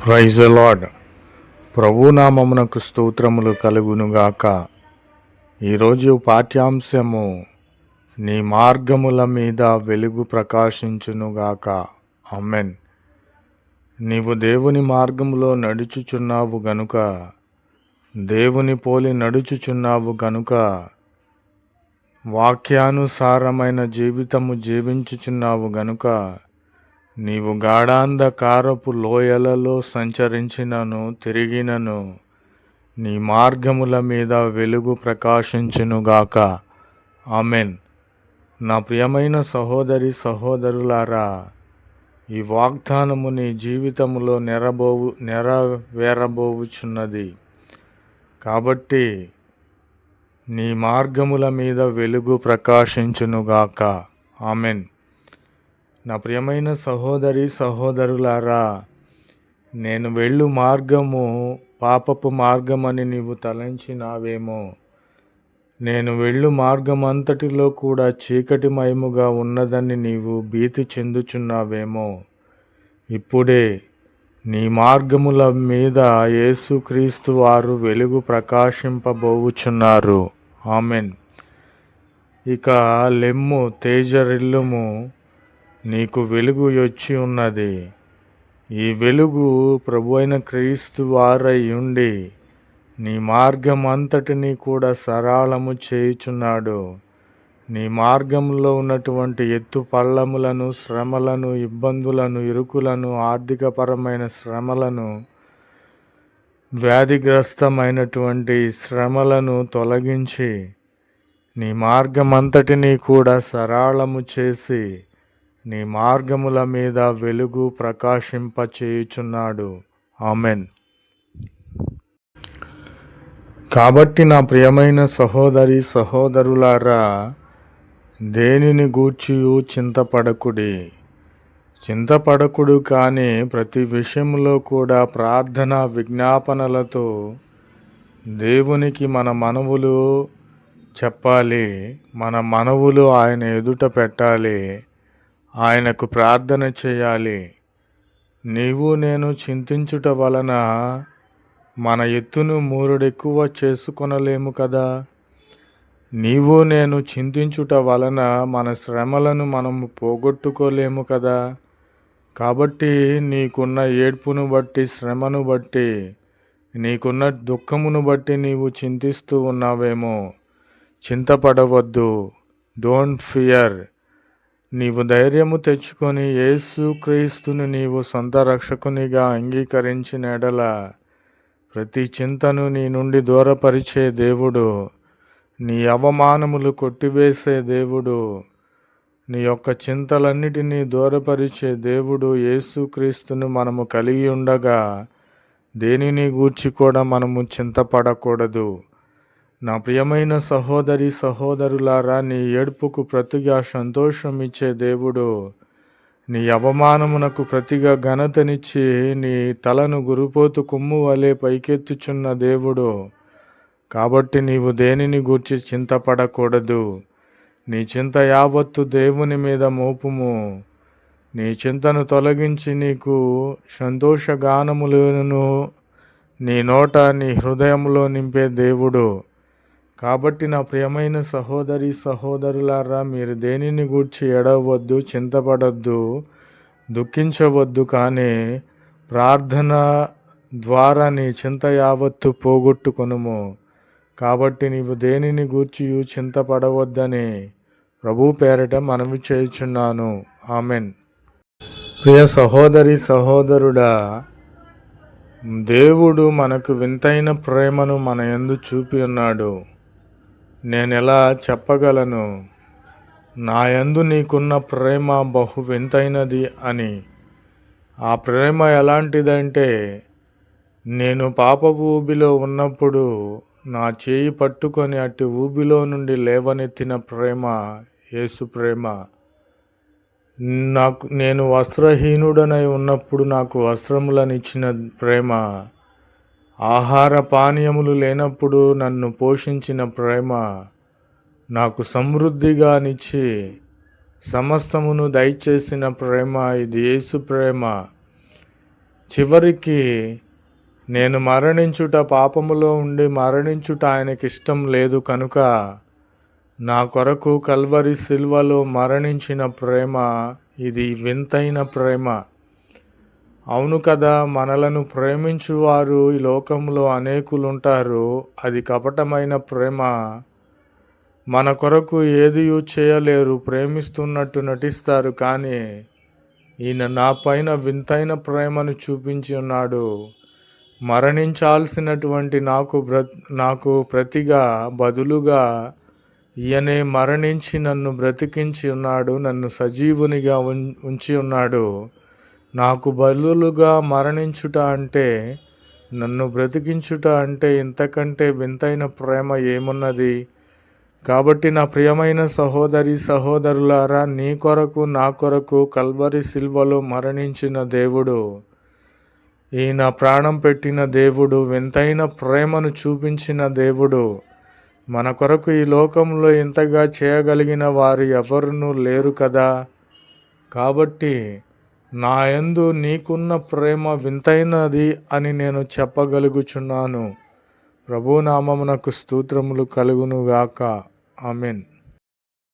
Praise lord ప్రభునామమునకు స్తోత్రములు కలుగునుగాక. ఈరోజు పాఠ్యాంశము నీ మార్గముల మీద వెలుగు ప్రకాశించునుగాక. అమెన్ నీవు దేవుని మార్గములో నడుచుచున్నావు గనుక దేవుని పోలి నడుచుచున్నావు గనుక వాక్యానుసారమైన జీవితము జీవించుచున్నావు గనుక నీవు గాఢాంధకారపు లోయలలో సంచరించినను తిరిగినను. నీ మార్గముల మీద వెలుగు ప్రకాశించునుగాక ఆమెన్. నా ప్రియమైన సహోదరి సహోదరులారా ఈ వాగ్దానము నీ జీవితములో నెరబోవు నెరవేరబోవుచున్నది. కాబట్టి నీ మార్గముల మీద వెలుగు ప్రకాశించునుగాక ఆమెన్. నా ప్రియమైన సహోదరి సహోదరులారా నేను వెళ్ళు మార్గము పాపపు మార్గమని నీవు తలంచినావేమో. నేను వెళ్ళు మార్గమంతటిలో కూడా చీకటిమయముగా ఉన్నదని నీవు భీతి చెందుచున్నావేమో. ఇప్పుడే నీ మార్గముల మీద యేసుక్రీస్తు వారు వెలుగు ప్రకాశింపబోవుచున్నారు. ఆమెన్. ఇక లెమ్ము తేజరిల్లుము నీకు వెలుగు వచ్చి ఉన్నది. ఈ వెలుగు ప్రభు అయిన క్రీస్తు వారై ఉండి నీ మార్గం అంతటినీ కూడా సరళము చేయుచున్నాడు. నీ మార్గంలో ఉన్నటువంటి ఎత్తు పల్లములను శ్రమలను ఇబ్బందులను ఇరుకులను ఆర్థికపరమైన శ్రమలను వ్యాధిగ్రస్తమైనటువంటి శ్రమలను తొలగించి నీ మార్గమంతటినీ కూడా సరళము చేసి నీ మార్గముల మీద వెలుగు ప్రకాశింపచేయుచున్నాడు. ఆమెన్. కాబట్టి నా ప్రియమైన సహోదరి సహోదరులారా దేనిని గూర్చియు చింతపడకుడి? చింతపడకుడు కానీ ప్రతి విషయంలో కూడా ప్రార్థన విజ్ఞాపనలతో దేవునికి మన మనవులు చెప్పాలి మన మనవులు ఆయన ఎదుట పెట్టాలి ఆయనకు ప్రార్థన చేయాలి. నీవు నేను చింతించుట వలన మన ఎత్తును మూరుడెక్కువ చేసుకొనలేము కదా. నీవు నేను చింతించుట వలన మన శ్రమలను మనము పోగొట్టుకోలేము కదా. కాబట్టి నీకున్న ఏడ్పును బట్టి శ్రమను బట్టి నీకున్న దుఃఖమును బట్టి నీవు చింతిస్తూ ఉన్నావేమో. చింతపడవద్దు. Don't fear. నీవు ధైర్యము తెచ్చుకొని యేసు క్రీస్తుని నీవు సొంత రక్షకునిగా అంగీకరించిన ఎడల ప్రతి చింతను నీ నుండి దూరపరిచే దేవుడు నీ అవమానములు కొట్టివేసే దేవుడు నీ యొక్క చింతలన్నిటినీ దూరపరిచే దేవుడు యేసుక్రీస్తును మనము కలిగి ఉండగా దేనిని గూర్చి కూడా మనము చింతపడకూడదు. నా ప్రియమైన సహోదరి సహోదరులారా నీ ఏడుపుకు ప్రతిగా సంతోషం ఇచ్చే దేవుడు. నీ అవమానమునకు ప్రతిగా ఘనతనిచ్చి నీ తలను గురుపోతు కొమ్ము వలె పైకెత్తుచున్న దేవుడు. కాబట్టి నీవు దేనిని గూర్చి చింతపడకూడదు. నీ చింత యావత్తు దేవుని మీద మోపుము. నీ చింతను తొలగించి నీకు సంతోషగానములను నీ నోట నీ హృదయంలో నింపే దేవుడు. కాబట్టి నా ప్రియమైన సహోదరి సహోదరులారా మీరు దేనిని గూర్చి ఎడవద్దు చింతపడద్దు దుఃఖించవద్దు కానీ ప్రార్థన ద్వారా నీ చింత యావత్తు పోగొట్టుకొనుము. కాబట్టి నీవు దేనిని గూర్చి చింతపడవద్దని ప్రభు పేరట మనవి చేయుచున్నాను. ఆమెన్. ప్రియ సహోదరి సహోదరుడా దేవుడు మనకు వింతైన ప్రేమను మన ఎందు చూపి ఉన్నాడు. నేను ఎలా చెప్పగలను? నా యందు నీకున్న ప్రేమ బహు వింతైనది అని. ఆ ప్రేమ ఎలాంటిదంటే నేను పాప ఊబిలో ఉన్నప్పుడు నా చేయి పట్టుకొని అట్టి ఊబిలో నుండి లేవనెత్తిన ప్రేమ యేసు ప్రేమ. నాకు నేను వస్త్రహీనుడనై ఉన్నప్పుడు నాకు వస్త్రములనిచ్చిన ప్రేమ. ఆహార పానీయములు లేనప్పుడు నన్ను పోషించిన ప్రేమ నాకు సమృద్ధిగానిచ్చి సమస్తమును దయచేసిన ప్రేమ. ఇది యేసు ప్రేమ. చివరికి నేను మరణించుట పాపములో ఉండి మరణించుట ఆయనకి ఇష్టం లేదు కనుక నా కొరకు కల్వరి సిల్వలో మరణించిన ప్రేమ. ఇది వింతైన ప్రేమ. అవును కదా మనలను ప్రేమించువారు ఈ లోకంలో అనేకులు ఉంటారు అది కపటమైన ప్రేమ. మన కొరకు ఏది చేయలేరు ప్రేమిస్తున్నట్టు నటిస్తారు కానీ ఈయన నా పైన వింతైన ప్రేమను చూపించి ఉన్నాడు. మరణించాల్సినటువంటి నాకు బ్ర నాకు ప్రతిగా బదులుగా ఈయనే మరణించి నన్ను బ్రతికించి ఉన్నాడు నన్ను సజీవునిగా ఉం- ఉంచి ఉన్నాడు. నాకు బదులుగా మరణించుట అంటే నన్ను బ్రతికించుట అంటే ఇంతకంటే వింతైన ప్రేమ ఏమున్నది? కాబట్టి నా ప్రియమైన సహోదరి సహోదరులారా నీ కొరకు నా కొరకు కల్వరి సిల్వలో మరణించిన దేవుడు ఈయన ప్రాణం పెట్టిన దేవుడు వింతైన ప్రేమను చూపించిన దేవుడు మన కొరకు ఈ లోకంలో ఇంతగా చేయగలిగిన వారు ఎవరునూ లేరు కదా? కాబట్టి నాయందు నీకున్న ప్రేమ వింతైనది అని నేను చెప్పగలుగుచున్నాను. ప్రభునామమునకు స్తోత్రములు కలుగునుగాక. ఆమెన్.